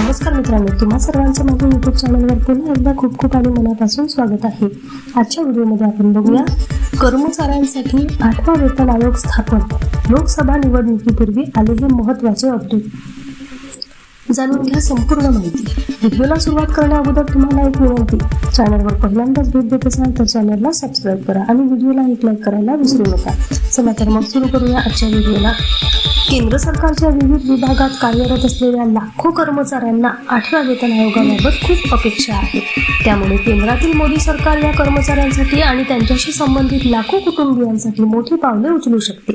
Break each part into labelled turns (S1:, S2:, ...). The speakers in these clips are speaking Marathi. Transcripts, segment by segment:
S1: नमस्कार मित्रांनो तुम्हा सर्वांचं माझ्या युट्यूब चॅनलवर पुन्हा एकदा खूप खूप आणि मनापासून स्वागत आहे. आजच्या व्हिडिओमध्ये आपण बघूया कर्मचाऱ्यांसाठी आठवा वेतन आयोग स्थापन. लोकसभा निवडणुकीपूर्वी आले हे महत्त्वाचे अपडेट जाणून घ्या संपूर्ण माहिती. व्हिडिओला सुरुवात करण्या अगोदर तुम्हाला एक विनंती. चॅनलवर पहिल्यांदाच भेट देत असाल तर चॅनलला सबस्क्राईब करा आणि व्हिडिओला एक लाईक करायला विसरू नका. चला तर मग सुरू करूया आजच्या व्हिडिओला. केंद्र सरकारच्या विविध विभागात कार्यरत असलेल्या लाखो कर्मचाऱ्यांना आठव्या वेतन आयोगाबाबत खूप अपेक्षा आहे. त्यामुळे केंद्रातील मोदी सरकार या कर्मचाऱ्यांसाठी आणि त्यांच्याशी संबंधित लाखो कुटुंबियांसाठी मोठी पावले उचलू शकते.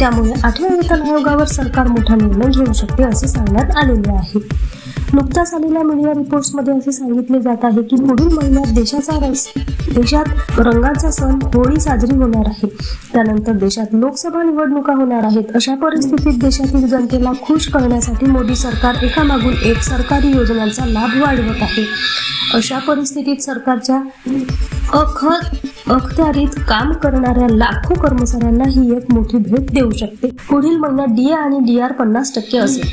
S1: त्यामुळे आठव्या वेतन आयोगावर सरकार मोठा निर्णय घेऊ शकते असे सांगण्यात आलेले आहे. नुकत्याच आलेल्या मीडिया रिपोर्ट्समध्ये असे सांगितले जात आहे की पुढील महिन्यात देशाचा रस देशात रंगाचा सण होळी साजरी होणार आहे. त्यानंतर देशात लोकसभा निवडणुका होणार आहेत. अशा परिस्थितीत देशातील जनतेला खुश करण्यासाठी मोदी सरकार एकामागून एक सरकारी योजनांचा लाभ वाढवत आहे. अशा परिस्थितीत सरकारच्या अख अखत्यारीत काम करणाऱ्या लाखो कर्मचाऱ्यांना ही एक मोठी भेट देऊ शकते. पुढील महिन्यात डीए आणि डी आर पन्नास टक्के असेल.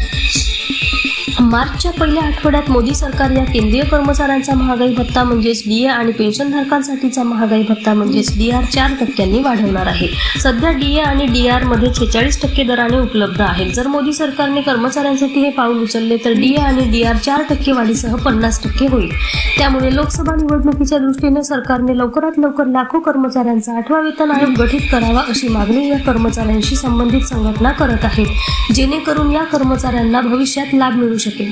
S1: मार्चच्या पहिल्या आठवड्यात मोदी सरकार या केंद्रीय कर्मचाऱ्यांचा महागाई भत्ता म्हणजेच डीए आणि पेन्शनधारकांसाठीचा महागाई भत्ता म्हणजेच डी आर चार टक्क्यांनी वाढवणार आहे. सध्या डीए आणि डीआरमध्ये छेचाळीस टक्के दराने उपलब्ध आहेत. जर मोदी सरकारने कर्मचाऱ्यांसाठी हे पाऊल उचलले तर डीए आणि डी आर चार टक्के वाढीसह पन्नास टक्के होईल. त्यामुळे लोकसभा निवडणुकीच्या दृष्टीने सरकारने लवकरात लवकर लाखो कर्मचाऱ्यांचा आठवा वेतन आयोग गठीत करावा अशी मागणी या कर्मचाऱ्यांशी संबंधित संघटना करत आहेत जेणेकरून या कर्मचाऱ्यांना भविष्यात लाभ मिळू शकेल.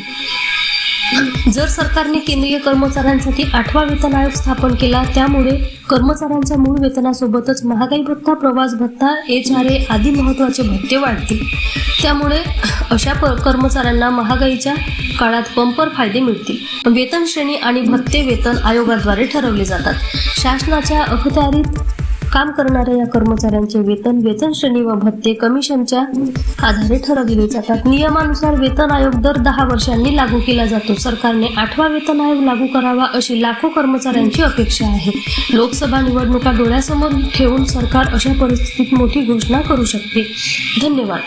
S1: जर सरकारने केंद्रीय कर्मचाऱ्यांसाठी आठवा वेतन आयोग स्थापन केला त्यामुळे कर्मचाऱ्यांच्या मूळ वेतनासोबतच महागाई भत्ता प्रवास भत्ता एच आर ए आदी महत्त्वाचे भत्ते वाढतील. त्यामुळे अशा कर्मचाऱ्यांना महागाईच्या काळात बंपर फायदे मिळतील. वेतन श्रेणी आणि भत्ते वेतन आयोगाद्वारे ठरवले जातात. शासनाच्या अखत्यारीत काम करणाऱ्या या कर्मचाऱ्यांचे वेतन वेतन श्रेणी व भत्ते कमिशनच्या आधारे ठरविले जातात. नियमानुसार वेतन आयोग दर दहा वर्षांनी लागू केला जातो. सरकारने आठवा वेतन आयोग लागू करावा अशी लाखो कर्मचाऱ्यांची अपेक्षा आहे. लोकसभा निवडणुका डोळ्यासमोर ठेवून सरकार अशा परिस्थितीत मोठी घोषणा करू शकते. धन्यवाद.